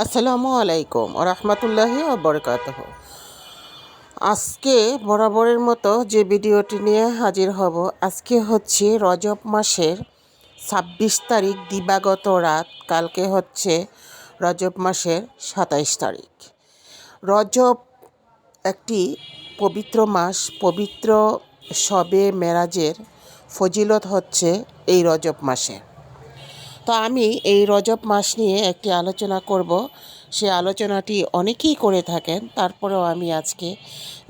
আসসালামু আলাইকুম রহমতুল্লাহি বরকাত আজকে বরাবরের মতো যে ভিডিওটি নিয়ে হাজির হব, আজকে হচ্ছে রজব মাসের ছাব্বিশ তারিখ, দিবাগত রাত। কালকে হচ্ছে রজব মাসের সাতাইশ তারিখ। রজব একটি পবিত্র মাস, পবিত্র শবে মেরাজের ফজিলত হচ্ছে এই রজব মাসে। তো আমি এই রজব মাস নিয়ে একটি আলোচনা করব। সে আলোচনাটি অনেকেই করে থাকেন, তারপরেও আমি আজকে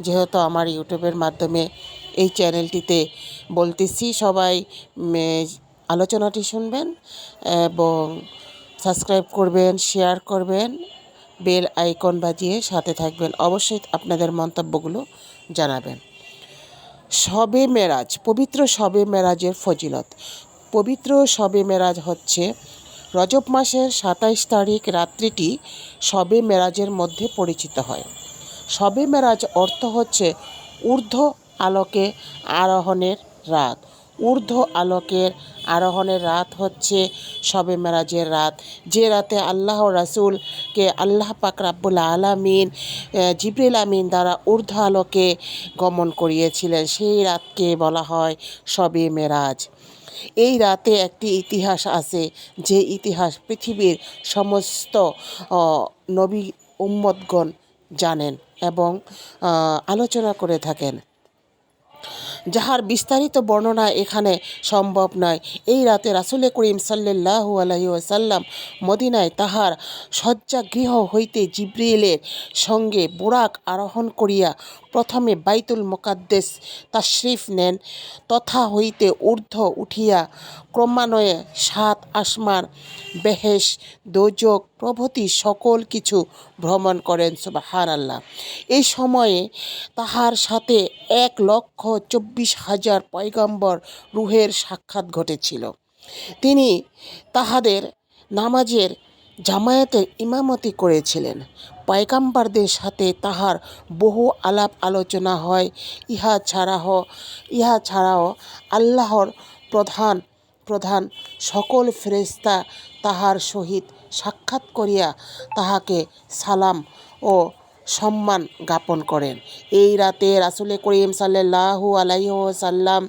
যেহেতু আমার ইউটিউবের মাধ্যমে এই চ্যানেলটিতে বলতেছি, সবাই আলোচনাটি শুনবেন এবং সাবস্ক্রাইব করবেন, শেয়ার করবেন, বেল আইকন বাজিয়ে সাথে থাকবেন। অবশ্যই আপনাদের মন্তব্যগুলো জানাবেন। শবে মেরাজ, পবিত্র শবে মেরাজের ফজিলত। পবিত্র শবে মেরাজ হচ্ছে। রজব মাসের সাতাইশ তারিখ রাত্রিটি শবে মেরাজের মধ্যে পরিচিত হয়। শবে মেরাজ অর্থ হচ্ছে ঊর্ধ্ব আলোকে আরোহণের রাত। ঊর্ধ্ব আলোকের আরোহণের রাত হচ্ছে শবে মেরাজের রাত। যে রাতে আল্লাহ রাসূলকে আল্লাহ পাক রাব্বুল আলামিন জিবরিল আমিন দ্বারা ঊর্ধ্ব আলোকে গমন করিয়েছিলেন, সেই রাতকে বলা হয় শবে মেরাজ। এই রাতে একটি ইতিহাস আছে যে ইতিহাস পৃথিবীর সমস্ত নবী উম্মতগণ জানেন এবং আলোচনা করে থাকেন। যাহার বিস্তারিত বর্ণনা এখানে সম্ভব নয়। এই রাতে রাসুলে করিম সাল্লাহু আলহি ওয়াসাল্লাম মদিনায় তাহার শয্যাগৃহ হইতে জিব্রিলের সঙ্গে বোরাক আরোহণ করিয়া প্রথমে বাইতুল মোকাদ্দেস তাশরিফ নেন। তথা হইতে ঊর্ধ্ব উঠিয়া ক্রমান্বয়ে সাত আসমান, বেহেশ, দোজক প্রভৃতি সকল কিছু ভ্রমণ করেন সুবাহান আল্লাহ এই সময়ে তাহার সাথে এক লক্ষ চব্বিশ হাজার পয়গম্বর রুহের সাক্ষাৎ ঘটেছিল। তিনি তাহাদের নামাজের জামায়াতের ইমামতি করেছিলেন। পয়গাম্বারদের সাথে তাহার বহু আলাপ আলোচনা হয়। ইহা ছাড়াহ, ইহা ছাড়াও আল্লাহর প্রধান প্রধান সকল ফেরেশতা তাহার সহিত সাক্ষাৎ করিয়া তাহাকে সালাম ও সম্মান জ্ঞাপন করেন। এই রাতে রাসুলে করিম সাল্লাহু আলাইসাল্লাম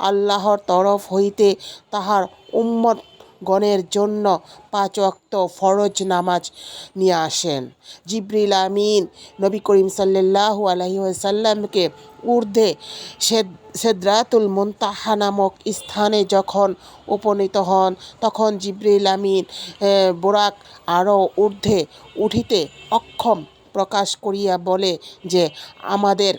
আল্লাহর তরফ হইতে তাহার উম্মত গণের জন্য পাঁচ ওয়াক্ত ফরজ নামাজ নিয়ে আসেন। জিব্রিল আমিন নবী করিম সাল্লাল্লাহু আলাইহি ওয়াসাল্লামকে ঊর্ধ্বে সেদ- সেদরাতুল মুনতাহা নামক স্থানে যখন উপনীত হন, তখন জিব্রিল আমিন বোরাক আরও ঊর্ধ্বে উঠিতে অক্ষম প্রকাশ করিয়া বলে যে, আমাদের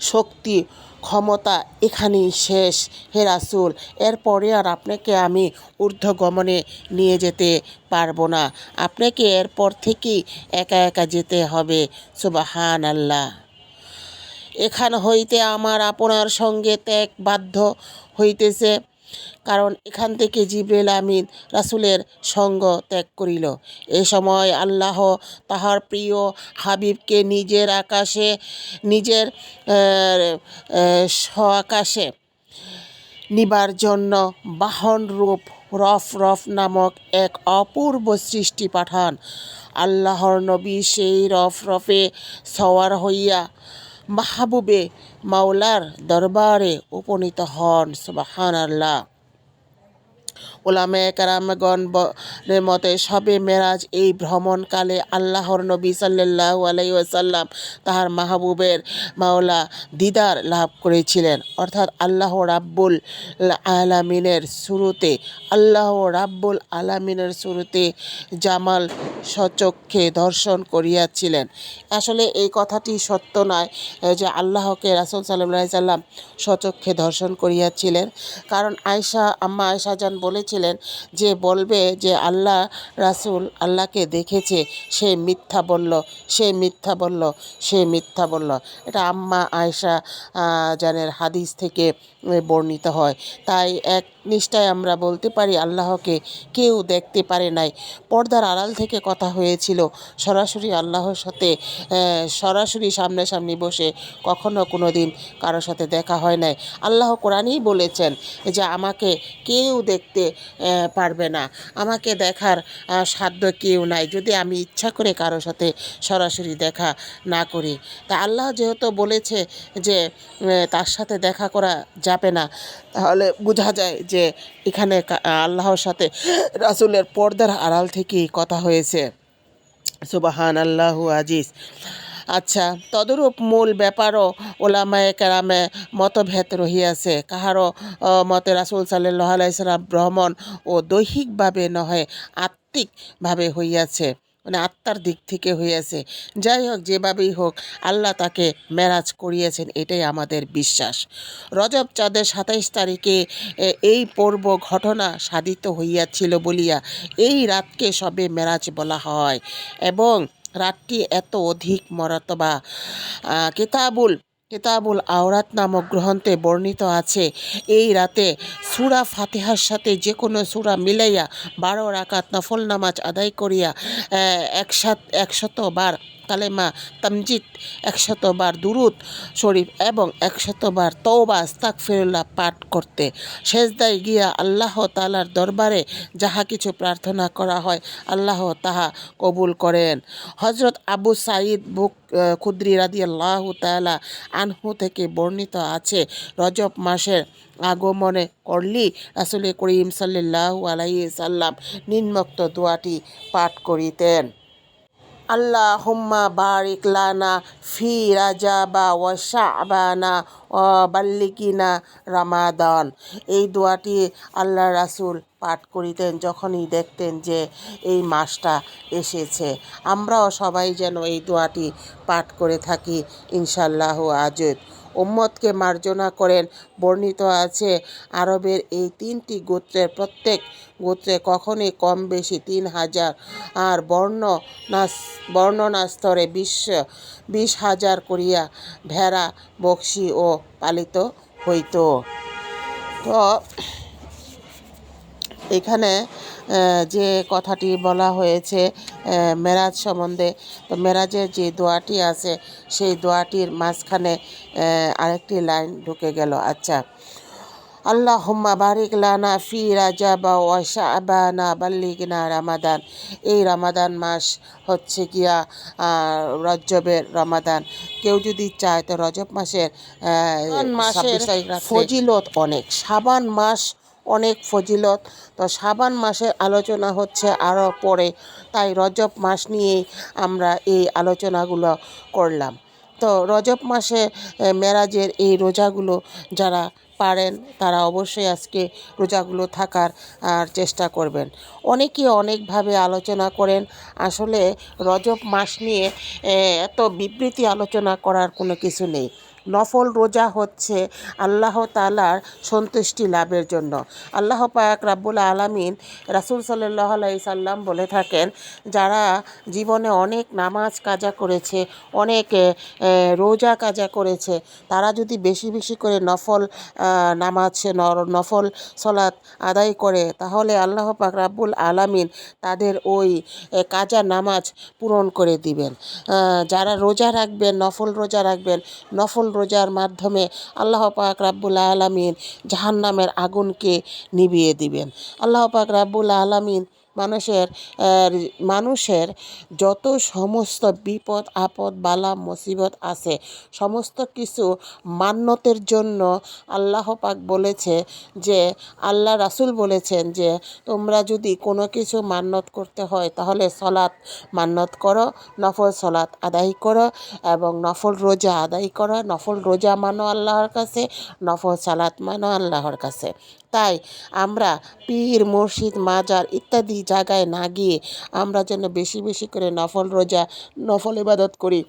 শক্তি ক্ষমতা এখানেই শেষ। হে রাসুল, এরপরে আর আপনাকে আমি ঊর্ধ্বগমনে নিয়ে যেতে পারব না। আপনাকে এরপর থেকেই একা একা যেতে হবে। সুবাহান আল্লাহ এখান হইতে আমার আপনার সঙ্গে ত্যাগ বাধ্য হইতেছে। কারণ এখান থেকে জিব্রেল আমিন রাসুলের সঙ্গ ত্যাগ করিল। এ সময় আল্লাহ তাহার প্রিয় হাবিবকে নিজের আকাশে নিজের আকাশে নিবার জন্য বাহন রূপ রফ রফ নামক এক অপূর্ব সৃষ্টি পাঠান। আল্লাহর নবী সেই রফ রফে সওয়ার হইয়া মাহবুবে মাওলার দরবারে উপনীত হন সুবাহান আল্লাহ ওলামে কারামগণ ের মতে সবে মেরাজ এই ভ্রমণকালে আল্লাহর নবী সাল্লাল্লাহু আলাইহি ওয়াসাল্লাম তাহার মাহবুবের মাওলা দিদার লাভ করেছিলেন। অর্থাৎ আল্লাহ রাব্বুল আলামিনের শুরুতে, আল্লাহ রাব্বুল আলামিনের শুরুতে জামাল সচক্ষে দর্শন করিয়াছিলেন। আসলে এই কথাটি সত্য নয় যে আল্লাহকে রাসুল সাল্লাহ সাল্লাম সচক্ষে দর্শন করিয়াছিলেন। কারণ আয়সা আম্মা আয়সা যান বলেছিলেন যে বলবে যে আল্লাহ রাসুল আল্লাহকে দেখেছে, সে মিথ্যা বলল, সে মিথ্যা বলল, সে মিথ্যা বলল। এটা আম্মা আয়সা জানের হাদিস থেকে বর্ণিত হয়। তাই এক নিষ্ঠায় আমরা বলতে পারি, আল্লাহকে কেউ দেখতে পারে নাই। পর্দার আড়াল থেকে কথা হয়েছিল, সরাসরি আল্লাহর সাথে সরাসরি সামনাসামনি বসে কখনো কোনো দিন কারোর সাথে দেখা হয় নাই। আল্লাহ কোরআনই বলেছেন যে, আমাকে কেউ দেখতে পারবে না। আমাকে দেখার সাধ্য কেউ নাই। যদি আমি ইচ্ছা করে কারোর সাথে সরাসরি দেখা না করি। তা আল্লাহ যেহেতু বলেছে যে তার সাথে দেখা করা যাবে না। তাহলে বোঝা যায় যে এখানে আল্লাহর সাথে রাসূলের পর্দার আড়াল থেকেই কথা হয়েছে। সুবাহান আল্লাহু আজিজ। আচ্ছা তদরূপ মূল ব্যাপারও ওলামায়ে কেরামে মতভেদ রহিয়াছে। কাহারও মতে রাসুল সাল্লাহ আলাইসাল্লাম ভ্রমণ ও দৈহিকভাবে নহে, আত্মিকভাবে হইয়াছে। মানে আত্মার দিক থেকে হয়েছে যাই হোক, যেভাবেই হোক, আল্লাহ তাকে মেরাজ করিয়েছেন, এটাই আমাদের বিশ্বাস। রজব চাঁদের সাতাইশ তারিখে এই পর্ব ঘটনা সাধিত হইয়াছিল বলিয়া এই রাতকে সবে মেরাজ বলা হয়। এবং রাতটি এত অধিক মরাতবা। কেতাবুল কিতাবুল কিতাবুল আওরাত নামক গ্রন্থে বর্ণিত আছে, এই রাতে সুরা ফাতেহার সাথে যে কোনো সুরা মিলাইয়া বারো রাকাত নফল নামাজ আদায় করিয়া একসাথ একশত বার কালেমা তামজিদ একশতবার দুরুদ শরীফ এবং একশতবার তৌবা আস্তাগফিরুল্লাহ পাঠ করতে। সেজদায় গিয়া আল্লাহ তালার দরবারে যাহা কিছু প্রার্থনা করা হয়, আল্লাহ তাহা কবুল করেন। হজরত আবু সাঈদ বুক খুদ্রি রাদি আল্লাহ তালা আনহু থেকে বর্ণিত আছে, রজব মাসের আগমনে করলি রাসুল করিম সাল্লাহ আলাই সাল্লাম নিম্নোক্ত দোয়াটি পাঠ করিতেন। আল্লাহ হুম্মা বারিক লানা ফি রাজাবা ওয়া শাবানা ও বাল্লিকিনা রামাদান। এই দোয়াটি আল্লাহ রাসূল পাঠ করিতেন যখনই দেখতেন যে এই মাসটা এসেছে। আমরাও সবাই যেন এই দোয়াটি পাঠ করে থাকি ইনশাল্লাহ আজদ। উম্মতকে মার্জনা করেন, বর্ণিত আছে, আরবের এই তিনটি গোত্রের প্রত্যেক গোত্রে কখনই কম বেশি তিন হাজার। আর বর্ণনা বর্ণনা স্তরে বিশ্ব বিশ হাজার করিয়া ভেড়া বকশি ও পালিত হইত। তো এখানে যে কথাটি বলা হয়েছে মেরাজ সম্বন্ধে, তো মেরাজের যে দোয়াটি আছে, সেই দোয়াটির মাঝখানে আরেকটি লাইন ঢুকে গেল। আচ্ছা। আল্লাহ হুম্মা বারিক লানা ফি রাজাবা ওয়া শাবানা বাল্লিগনা রামাদান। এই রামাদান মাস হচ্ছে গিয়া রজবের রমাদান। কেউ যদি চায় তো রজব মাসের মাসের ফজিলত অনেক সাবান মাস অনেক ফজিলত। তো সাবান মাসের আলোচনা হচ্ছে আরও পরে তাই রজব মাস নিয়েই আমরা এই আলোচনাগুলো করলাম। তো রজব মাসে মেরাজের এই রোজাগুলো যারা পারেন, তারা অবশ্যই আজকে রোজাগুলো থাকার আর চেষ্টা করবেন। অনেকে অনেকভাবে আলোচনা করেন, আসলে রজব মাস নিয়ে এত বিবৃতি আলোচনা করার কোনো কিছু নেই। নফল রোজা হচ্ছে আল্লাহ তালার সন্তুষ্টি লাভের জন্য। আল্লাহ পাক রাব্বুল আলামিন রাসূল সাল্লাহ আলাই সাল্লাম বলে থাকেন, যারা জীবনে অনেক নামাজ কাজা করেছে, অনেক রোজা কাজা করেছে, তারা যদি বেশি বেশি করে নফল নামাজ নফল সলাৎ আদায় করে, তাহলে আল্লাহ পাক রাব্বুল আলামিন তাদের ওই কাজা নামাজ পূরণ করে দিবেন। যারা রোজা রাখবেন, নফল রোজা রাখবেন, নফল রোজার মাধ্যমে আল্লাহ পাক রাব্বুল আলমিন জাহান্নামের আগুনকে নিভিয়ে দিবেন। আল্লাহ পাক রাব্বুল আলামিন মানুষের মানুষের যত সমস্ত বিপদ, আপদ, বালা, মুসিবত আছে, সমস্ত কিছু মান্যতের জন্য আল্লাহ পাক বলেছে যে, আল্লাহ রাসুল বলেছেন যে, তোমরা যদি কোনো কিছু মান্যত করতে হয়, তাহলে সলাৎ মান্যত করো, নফল সলাৎ আদায় করো এবং নফল রোজা আদায় করো, নফল রোজা মানো আল্লাহর কাছে, নফল সালাত মানো আল্লাহর কাছে। তাই আমরা পীর মসজিদ মাজার ইত্যাদি জায়গায় না গিয়ে আমরা যেন বেশি বেশি করে নফল রোজা, নফল ইবাদত করি।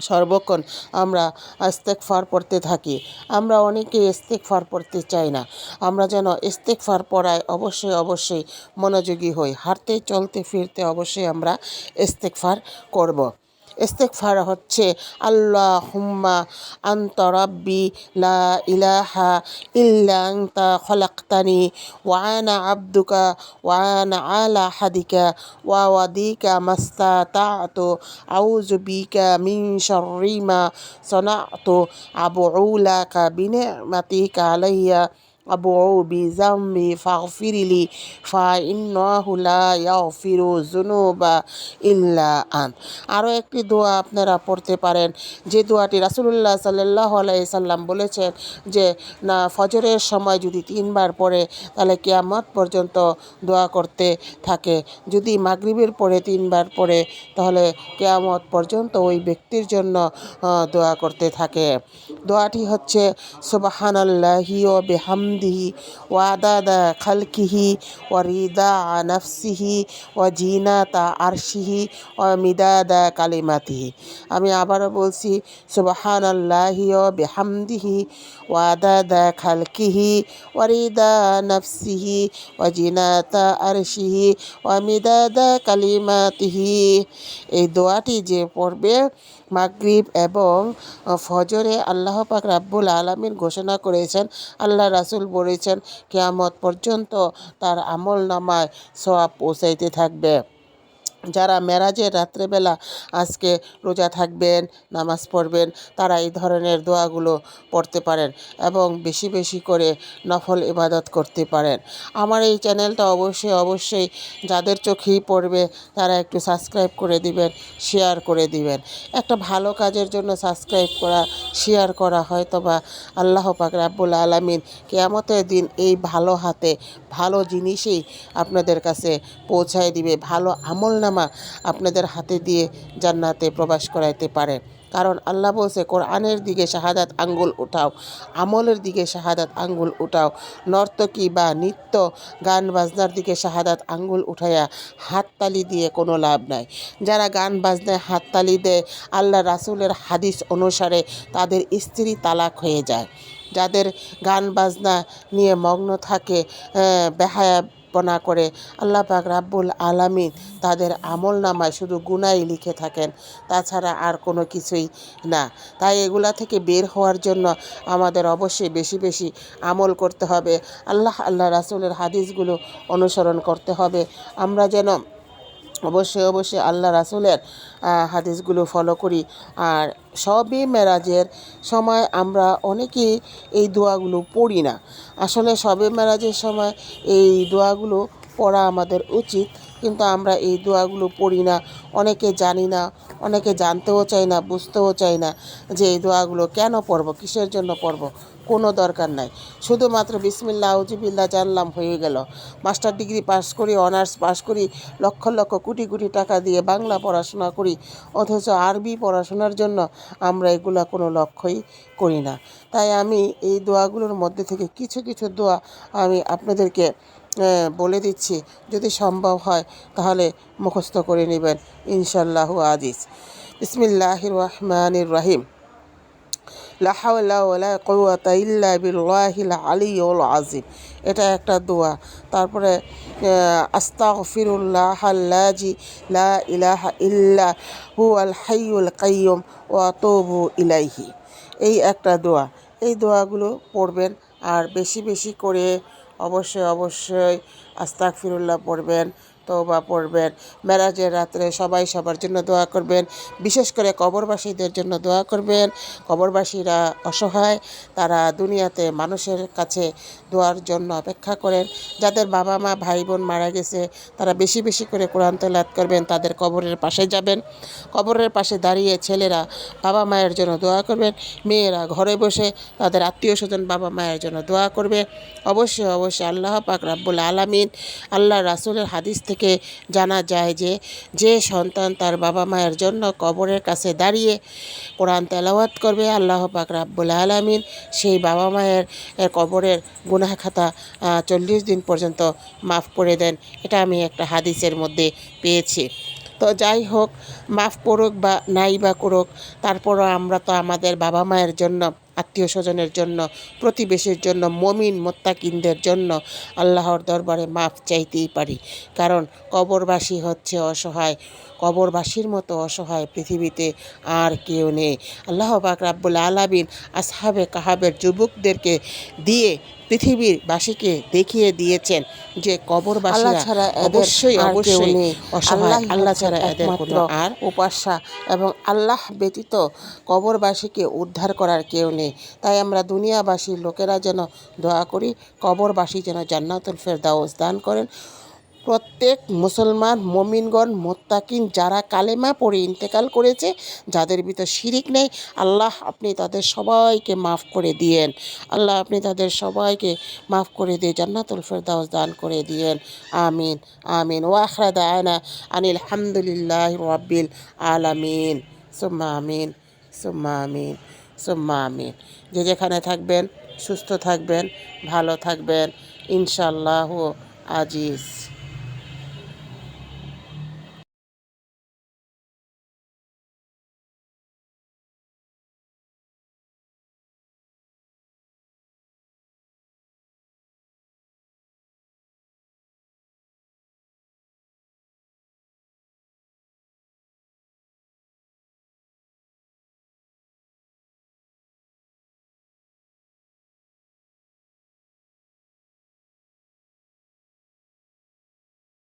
সর্বক্ষণ আমরা ইস্তেকফার পড়তে থাকি। আমরা অনেকে ইস্তেকফার পড়তে চাই না। আমরা যেন ইস্তেকফার পড়ায় অবশ্যই অবশ্যই মনোযোগী হই। হাঁটতে, চলতে, ফিরতে অবশ্যই আমরা ইস্তেকফার করব। ইস্তেকফার হচ্ছে আল্লাহ হুম্মা আন্ত রাব্বি লা ইলাহা ইল্লা আনতা খলাকতানি ওয়া আনা আবদুকা ওয়া আনা আলা হাদিকা ওয়া ওয়াদিকা মাস্তাতাতু আউযু বিকা মিন শাররি মা সনাতু আবউ লাকা বিনি'মাতিকা আলাইয়া আবউ বিজাম্বি ফাগফিরলি ফাইন্নাহু লা ইয়াগফিরু যুনুবা ইল্লা আন আরও একটি দোয়া আপনারা পড়তে পারেন। যে দোয়াটি রাসূলুল্লাহ আলাইহি সাল্লাম বলেছেন যে, না, ফজরের সময় যদি তিনবার পড়ে, তাহলে কিয়ামত পর্যন্ত দোয়া করতে থাকে। যদি মাগরিবের পরে তিনবার পড়ে, তাহলে কেয়ামত পর্যন্ত ওই ব্যক্তির জন্য দোয়া করতে থাকে। দোয়াটি হচ্ছে, সুবহানাল্লাহি ও বিহামদিহি ওয়া রিদা নাফসিহি ওয়া জিনাতা আরশিহি ওয়া মিদাদা কালিমাতিহি আমি আবারও বলছি, সুবহানাল্লাহি ও বিহামদিহি, ওয়াদাদা খালকিহি ওয়া রিদা নাফসিহি ওয়া জিনাতা আরশিহি ওয়া মিদাদা কালিমাতিহি। এই দোয়াটি যে পড়বে মাগরিব এবং ফজরে আল্লাহ পাক রাব্বুল আলমিন ঘোষণা করেছেন, আল্লাহ রাসুল বলেছেন, কেয়ামত পর্যন্ত তার আমল নামায় সওয়াব পৌঁছাইতে থাকবে। যারা মেরাজের রাত্রেবেলা আজকে রোজা থাকবেন, নামাজ পড়বেন, তারা এই ধরনের দোয়াগুলো পড়তে পারেন এবং বেশি বেশি করে নফল ইবাদত করতে পারেন। আমার এই চ্যানেলটা অবশ্যই অবশ্যই যাদের চোখেই পড়বে, তারা একটু সাবস্ক্রাইব করে দিবেন, শেয়ার করে দিবেন। একটা ভালো কাজের জন্য সাবস্ক্রাইব করা, শেয়ার করা হয়তো বা আল্লাহ পাক রাব্বুল আলামিন কেয়ামতের দিন এই ভালো হাতে ভালো জিনিসই আপনাদের কাছে পৌঁছায় দিবে, ভালো আমল নামা আপনাদের হাতে দিয়ে জান্নাতে প্রবেশ করাইতে পারে। কারণ আল্লাহ বলছে কোরআনের দিকে শাহাদাত আঙ্গুল উঠাও আমলের দিকে শাহাদাত আঙ্গুল উঠাও। নর্তকী বা নৃত্য গান বাজনার দিকে শাহাদাত আঙ্গুল উঠাইয়া হাততালি দিয়ে কোনো লাভ নাই। যারা গান বাজনায় হাততালি দেয় আল্লাহ রাসূলের হাদিস অনুসারে তাদের স্ত্রী তালাক হয়ে যায়। যাদের গান বাজনা নিয়ে মগ্ন থাকে আহ, বেহায়াপনা করে আল্লাহ পাক রাব্বুল আলামিন তাদের আমল নামায় শুধু গুনাই লিখে থাকেন। তাছাড়া আর কোনো কিছুই না। তাই এগুলা থেকে বের হওয়ার জন্য আমাদের অবশ্যই বেশি বেশি আমল করতে হবে। আল্লাহ আল্লাহ রাসুলের হাদিসগুলো অনুসরণ করতে হবে। আমরা যেন অবশ্যই অবশ্যই আল্লাহ রাসূলের হাদিসগুলো ফলো করি। আর সবই মেরাজের সময় আমরা অনেকেই এই দোয়াগুলো পড়ি না। আসলে সবে মেরাজের সময় এই দোয়াগুলো পড়া আমাদের উচিত, কিন্তু আমরা এই দোয়াগুলো পড়ি না। অনেকে জানি না, অনেকে জানতেও চাই না, বুঝতেও চাই না যে এই দোয়াগুলো কেন পড়ব, কিসের জন্য পড়ব। কোনো দরকার নাই। শুধুমাত্র বিসমিল্লা আউজিবিল্লা জানলাম, হয়ে গেল। মাস্টার ডিগ্রি পাস করি, অনার্স পাস করি, লক্ষ লক্ষ কোটি কোটি টাকা দিয়ে বাংলা পড়াশোনা করি, অথচ আরবি পড়াশোনার জন্য আমরা এগুলা কোনো লক্ষ্যই করি না। তাই আমি এই দোয়াগুলোর মধ্যে থেকে কিছু কিছু দোয়া আমি আপনাদেরকে বলে দিচ্ছি। যদি সম্ভব হয়, তাহলে মুখস্থ করে নেবেন। ইনশাল্লাহ আজিজ। বিসমিল্লাহির রহমানির রহিম। লা হাওলা ওয়ালা কুওয়াতা ইল্লা বিল্লাহিল আলিয়্যুল আযীম। এটা একটা দোয়া। তারপরে আস্তাগফিরুল্লাহ আল্লাজি লা ইলাহা ইল্লা হুয়াল হাইয়ুল কাইয়্যুম ওয়া আতুবু ইলাইহি। এই একটা দোয়া। এই দোয়াগুলো পড়বেন আর বেশি বেশি করে অবশ্যই অবশ্যই আস্তাগফিরুল্লাহ পড়বেন। তওবা পড়বেন। মেরাজের রাত্রে সবাই সবার জন্য দোয়া করবেন। বিশেষ করে কবরবাসীদের জন্য দোয়া করবেন। কবরবাসীরা অসহায়, তারা দুনিয়াতে মানুষের কাছে দোয়ার জন্য অপেক্ষা করেন। যাদের বাবা মা, ভাই বোন মারা গেছে, তারা বেশি বেশি করে কোরআন তেলাত করবেন, তাদের কবরের পাশে যাবেন। কবরের পাশে দাঁড়িয়ে ছেলেরা বাবা মায়ের জন্য দোয়া করবেন। মেয়েরা ঘরে বসে তাদের আত্মীয় স্বজন বাবা মায়ের জন্য দোয়া করবে। অবশ্যই অবশ্যই আল্লাহ পাক রাব্বুল আলামিন আল্লাহ রাসূলের হাদিস থেকে জানা যায় যে যে সন্তান তার বাবা মায়ের জন্য কবরের কাছে দাঁড়িয়ে কোরআন তেলাওয়াত করবে, আল্লাহ পাক রাব্বুল আলামিন সেই বাবা মায়ের কবরের গুনাহ খাতা চল্লিশ দিন পর্যন্ত মাফ করে দেন। এটা আমি একটা হাদিসের মধ্যে পেয়েছি। তো যাই হোক, মাফ করুক বা নাই বা করুক, তারপরও আমরা তো আমাদের বাবা মায়ের জন্য আত্মীয় স্বজনের জন্য, প্রতিবেশীর জন্য, মমিন মোত্তাকিনদের জন্য আল্লাহর দরবারে মাফ চাইতেই পারি। কারণ কবরবাসী হচ্ছে অসহায়। কবরবাসীর মতো অসহায় পৃথিবীতে আর কেউ নেই। আল্লাহ পাক রাব্বুল আলাবিন আসহাবে কাহাবের যুবকদেরকে দিয়ে পৃথিবীর বাসীকে দেখিয়ে দিয়েছেন যে কবরবাসীরা ছাড়া অবশ্যই অবশ্যই অসহায় আল্লাহ ছাড়া এদের কোনো আর উপাসা এবং আল্লাহ ব্যতীত কবরবাসীকে উদ্ধার করার কেউ নেই। তাই আমরা দুনিয়াবাসীর লোকেরা যেন দোয়া করি কবরবাসী যেন জান্নাতুল ফেরদাউস দান করেন। প্রত্যেক মুসলমান মমিনগণ, মোত্তাকিন যারা কালেমা পড়ে ইন্তেকাল করেছে, যাদের ভিতর শিরিক নেই, আল্লাহ আপনি তাদের সবাইকে মাফ করে দিয়েন। আল্লাহ আপনি তাদের সবাইকে মাফ করে দিয়ে জান্নাতুল ফেরদাউস দান করে দিয়েন। আমিন আমিন। ওয়াখরা দায়না আনিল হামদুলিল্লাহ রাব্বিল আলামিন। সুম্মা আমিন সুম্মা আমিন সুম্মা আমিন। যে যেখানে থাকবেন, সুস্থ থাকবেন, ভালো থাকবেন। ইনশাল্লাহ আজিজ।